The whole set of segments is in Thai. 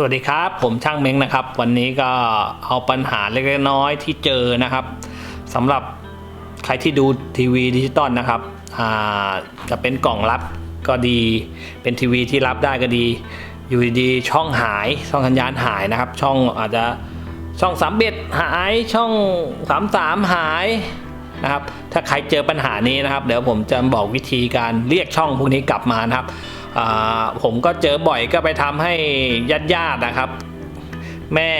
สวัสดีครับ ผมช่างเม้งนะครับ วันนี้ก็เอาปัญหาเล็กน้อยที่เจอนะครับสำหรับใครที่ดูทีวีดิจิตอลนะครับจะเป็นกล่องรับก็ดีเป็นทีวีที่รับได้ก็ดี อยู่ดีช่องหายช่องสัญญาณหายนะครับ ช่องอาจจะช่องสามเบ็ดหายช่องสามสามหายนะครับ ถ้าใครเจอปัญหานี้นะครับ เดี๋ยวผมจะบอกวิธีการเรียกช่องพวกนี้กลับมานะครับ ผมก็เจอบ่อยก็ไปทำให้ญาติญาติๆนะครับ แม่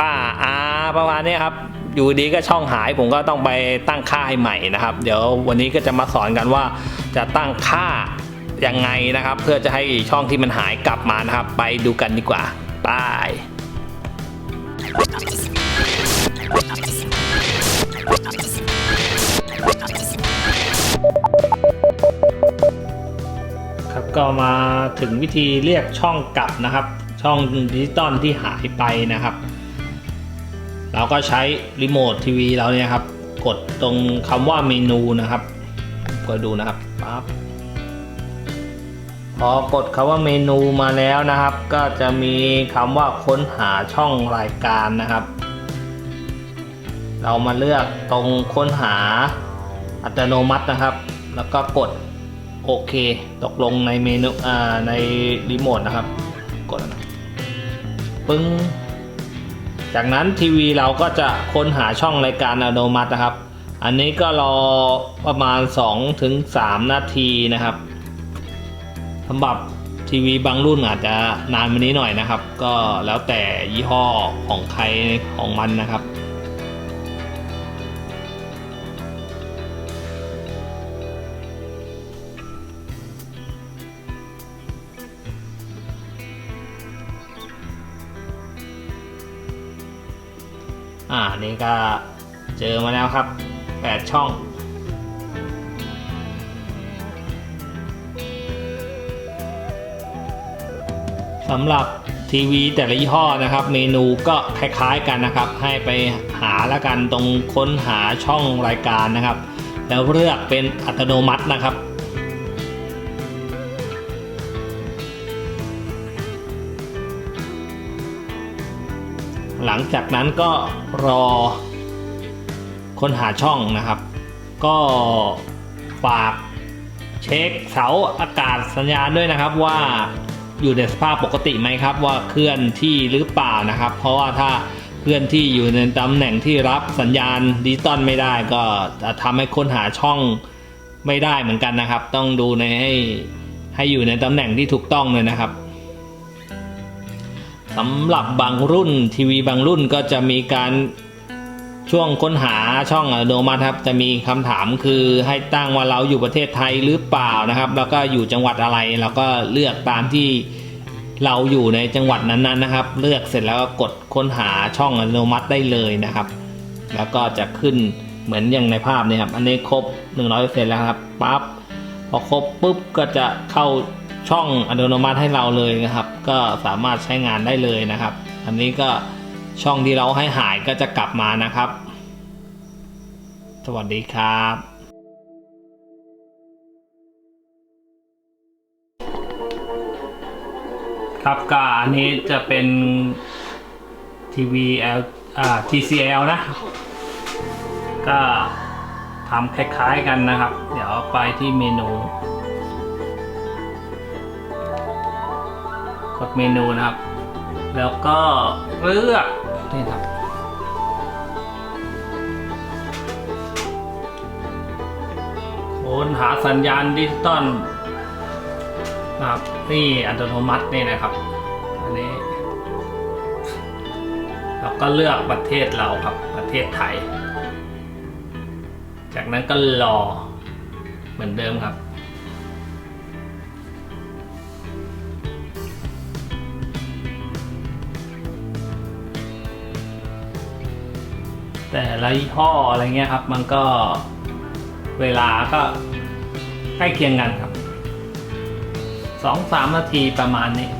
ป้าอาประมาณนี้ครับอยู่ดีก็ช่องหายผมก็ต้องไปตั้งค่าให้ใหม่นะครับ เดี๋ยววันนี้ก็จะมาสอนกันว่าจะตั้งค่ายังไงนะครับ เพื่อจะให้ช่องที่มันหายกลับมานะครับ ไปดูกันดีกว่าไป ครับก็มาถึงวิธีเรียกช่องกลับนะครับ ช่องดิจิตอลที่หายไปนะครับ เราก็ใช้รีโมททีวีเราเนี่ยครับ กดตรงคำว่าเมนูนะครับ ก็ดูนะครับปั๊บพอกดคำว่าเมนูมาแล้วนะครับ ก็จะมีคำว่าค้นหาช่องรายการนะครับ เรามาเลือกตรงค้นหาอัตโนมัตินะครับ แล้วก็กด โอเค ตกลงในเมนูอ่าในรีโมทนะครับ กดปึ้ง จากนั้นทีวีเราก็จะค้นหาช่องรายการอัตโนมัตินะครับ อันนี้ก็รอประมาณ2ถึง3นาทีนะครับสำหรับทีวีบางรุ่นอาจจะนานมานี้หน่อยนะครับ ก็แล้วแต่ยี่ห้อของใครของมันนะครับ อ่านี่ก็เจอมาแล้วครับ 8 ช่อง สำหรับทีวีแต่ละยี่ห้อนะครับ เมนูก็คล้ายๆกันนะครับ ให้ไปหาแล้วกันตรงค้นหาช่องรายการนะครับ แล้วเลือกเป็นอัตโนมัตินะครับ หลังจากนั้นก็รอค้นหาช่องนะครับ ก็ฝากเช็คเสาอากาศสัญญาณด้วยนะครับว่าอยู่ในสภาพปกติไหมครับ ว่าเคลื่อนที่หรือเปล่านะครับ เพราะว่าถ้าเคลื่อนที่อยู่ในตำแหน่งที่รับสัญญาณดิจิตอลไม่ได้ ก็จะทำให้ค้นหาช่องไม่ได้เหมือนกันนะครับ ต้องดูในให้ให้อยู่ในตำแหน่งที่ถูกต้องเลยนะครับ สำหรับบางรุ่นทีวีบางรุ่นก็จะมีการช่วงค้นหาช่องอัตโนมัติครับ จะมีคำถามคือให้ตั้งว่าเราอยู่ประเทศไทยหรือเปล่านะครับ แล้วก็อยู่จังหวัดอะไรแล้วก็เลือกตามที่เราอยู่ในจังหวัดนั้นๆนะครับ เลือกเสร็จแล้วก็กดค้นหาช่องอัตโนมัติได้เลยนะครับ แล้วก็จะขึ้นเหมือนอย่างในภาพนี่ครับ อันนี้ครบ 100%แล้วครับปั๊บพอครบปุ๊บก็จะเข้า ช่องอัตโนมัติให้เราเลยนะครับ ก็สามารถใช้งานได้เลยนะครับ อันนี้ก็ช่องที่เราให้หายก็จะกลับมานะครับ สวัสดีครับครับก็อันนี้จะเป็นทีวี L อ่า TCL นะ ก็ทำคล้ายๆกันนะครับ เดี๋ยวไปที่เมนู กดเมนูนะครับ แล้วก็เลือกนี่ครับ ค้นหาสัญญาณดิจิตอลนะครับนี่อัตโนมัตินี่นะครับ อันนี้แล้วก็เลือกประเทศเราครับประเทศไทย จากนั้นก็รอเหมือนเดิมครับ แต่ละยี่ห้ออะไรเงี้ยครับ มันก็เวลาก็ใกล้เคียงกันครับสองสามนาทีประมาณนี้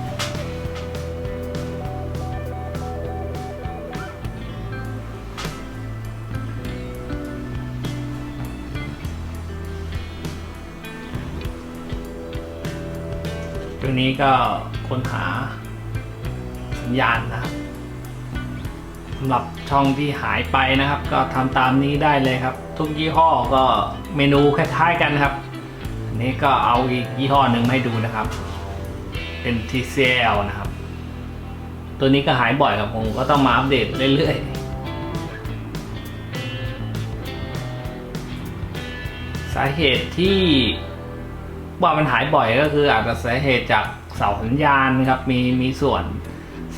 ตัวนี้ก็ค้นหาสัญญาณนะครับำหรับช่องที่หายไปนะครับ ก็ทำตามนี้ได้เลยครับ ทุกยี่ห้อก็เมนูคล้ายๆกันครับอันนี้ก็เอาอีกยี่ห้อหนึ่งให้ดูนะครับ เป็น TCL นะครับ ตัวนี้ก็หายบ่อยครับผมก็ต้องมาอัปเดตเรื่อยๆ สาเหตุที่ว่ามันหายบ่อยก็คืออาจจะสาเหตุจากเสาสัญญาณครับมีมีส่วน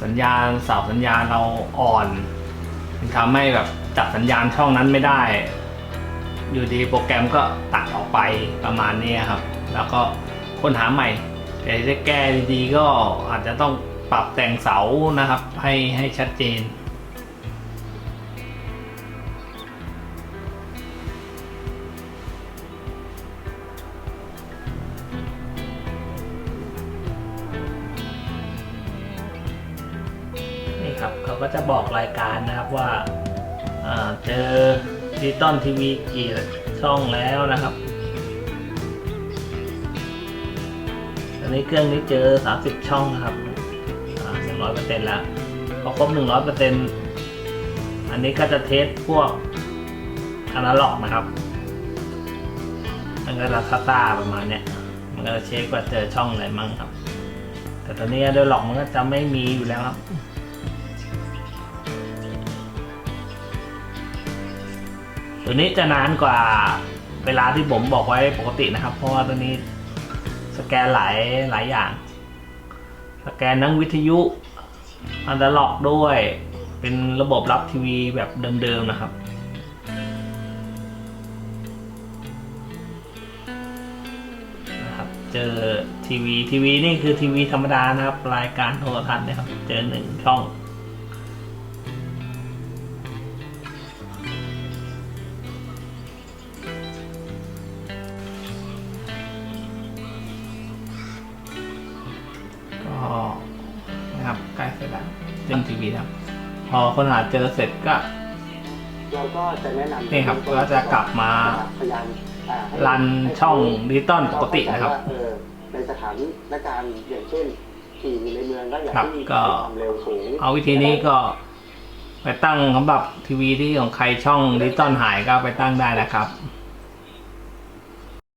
สัญญาณเสาสัญญาณเราอ่อนมันทำให้แบบจับสัญญาณช่องนั้นไม่ได้ อยู่ดีโปรแกรมก็ตัดออกไปประมาณนี้ครับ แล้วก็ค้นหาใหม่แต่จะแก้ดีๆก็อาจจะต้องปรับแต่งเสานะครับ ให้ให้ชัดเจน เขาก็จะบอกรายการนะครับว่าเจอดิจิตอลทีวีกี่ช่องแล้วนะครับตอนนี้เครื่องนี้เจอ 30 ช่องนะครับหนึ่งร้อยเปอร์เซ็นต์แล้วพอครบหนึ่งร้อยเปอร์เซ็นต์อันนี้ก็จะเทสพวกอนาล็อกนะครับ มันก็จะซ่าๆประมาณเนี้ย มันก็จะเช็คว่าเจอช่องอะไรมั่งครับ แต่ตอนนี้โดยหลอกมันก็จะไม่มีอยู่แล้วครับ ตัวนี้จะนานกว่าเวลาที่ผมบอกไว้ปกตินะครับ เพราะว่าตัวนี้สแกนหลายหลายอย่าง สแกนทั้งวิทยุอันดล็อกด้วย เป็นระบบรับทีวีแบบเดิมๆนะครับนะครับเจอทีวีทีวีนี่คือทีวีธรรมดานะครับ รายการโทรทัศน์นะครับ เจอหนึ่งช่อง ทีวีนะครับ พอคนหาเจอเสร็จก็เราก็จะแนะนำนี่ครับก็จะกลับมาพยายามอ่าให้รันช่องดิจิตอลปกตินะครับว่าเออในสถานการณ์อย่างเช่นขี่อยู่ในเมืองก็อยากครับที่มีก็ความเร็วสูงเอาวิธีนี้ก็ไปตั้งสำหรับทีวีที่ของใครช่องดิจิตอลหายก็ไปตั้งได้นะครับเ